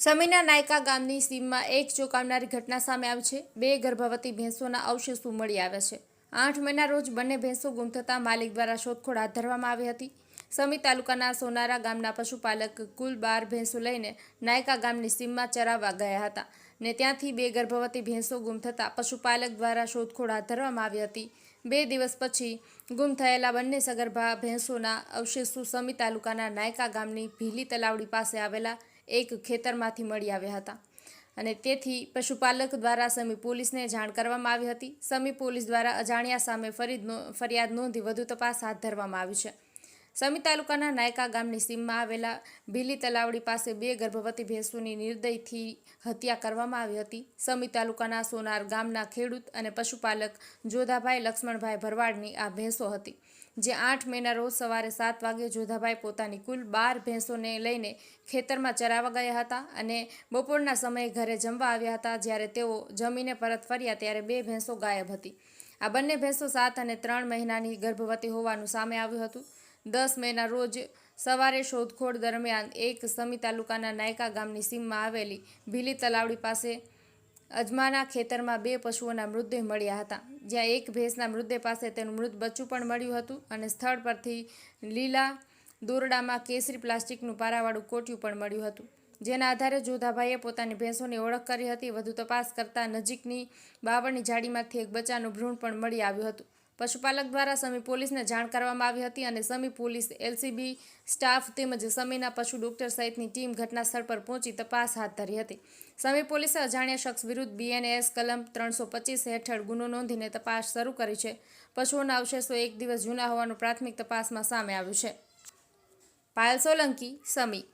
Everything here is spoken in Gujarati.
સમીના નાયકા ગામની સીમમાં એક ચોંકાવનારી ઘટના સામે આવી છે. બે ગર્ભવતી ભેંસોના અવશેષો મળી આવ્યા છે. આઠ મહિના રોજ બંને ભેંસો ગુમ થતાં માલિક દ્વારા શોધખોળ હાથ ધરવામાં આવી હતી. સમી તાલુકાના સોનારા ગામના પશુપાલક કુલ બાર ભેંસો લઈને નાયકા ગામની સીમમાં ચરાવવા ગયા હતા ને ત્યાંથી બે ગર્ભવતી ભેંસો ગુમ થતાં પશુપાલક દ્વારા શોધખોળ હાથ ધરવામાં આવી હતી. બે દિવસ પછી ગુમ થયેલા બંને સગર્ભા ભેંસોના અવશેષો સમી તાલુકાના નાયકા ગામની ભીલી તલાવડી પાસે આવેલા એક ખેતરમાંથી મળી આવ્યા હતા. અને તેથી પશુપાલક દ્વારા સમી પોલીસને જાણ કરવામાં આવી હતી. સમી પોલીસ દ્વારા અજાણ્યા સામે ફરી ફરિયાદ નોંધી વધુ તપાસ હાથ ધરવામાં આવી છે. સમી તાલુકાના નાયકા ગામની સીમમાં આવેલા ભીલી તલાવડી પાસે બે ગર્ભવતી ભેંસોની નિર્દયથી હત્યા કરવામાં આવી હતી. સમી તાલુકાના સોનાર ગામના ખેડૂત અને પશુપાલક જોધાભાઈ લક્ષ્મણભાઈ ભરવાડની આ ભેંસો હતી, જે આઠ મહિના રોજ સવારે સાત વાગે જોધાભાઈ પોતાની કુલ બાર ભેંસોને લઈને ખેતરમાં ચરાવા ગયા હતા અને બપોરના સમયે ઘરે જમવા આવ્યા હતા, જ્યારે તેઓ જમીને પરત ફર્યા ત્યારે બે ભેંસો ગાયબ હતી. આ બંને ભેંસો સાત અને ત્રણ મહિનાની ગર્ભવતી હોવાનું સામે આવ્યું હતું. દસ મેના રોજ સવારે શોધખોળ દરમિયાન એક સમી તાલુકાના નાયકા ગામની સીમમાં આવેલી ભીલી તલાવડી પાસે અજમાના ખેતરમાં બે પશુઓના મૃતદેહ મળ્યા હતા. જ્યાં એક ભેંસના મૃતદેહ પાસે તેનું મૃત બચ્ચું પણ મળ્યું હતું અને સ્થળ પરથી લીલા દોરડામાં કેસરી પ્લાસ્ટિકનું પારાવાળું કોટિયું પણ મળ્યું હતું. જેના આધારે જોધાભાઈએ પોતાની ભેંસોની ઓળખ કરી હતી. વધુ તપાસ કરતા નજીકની બાવળની જાળીમાંથી એક બચ્ચાનું ભ્રૂણ પણ મળી આવ્યું હતું. પશુપાલક દ્વારા સમી પોલીસને જાણ કરવામાં આવી હતી અને સમી પોલીસ, એલસીબી સ્ટાફ તેમજ સમીના પશુ ડોક્ટર સહિતની ટીમ ઘટના સ્થળ પર પહોંચી તપાસ હાથ ધરી હતી. સમી પોલીસે અજાણ્યા શખ્સ વિરુદ્ધ બીએનએસ કલમ ત્રણસો પચીસ હેઠળ ગુનો નોંધીને તપાસ શરૂ કરી છે. પશુઓના અવશેષો એક દિવસ જૂના હોવાનું પ્રાથમિક તપાસમાં સામે આવ્યું છે. પાયલ સોલંકી, સમી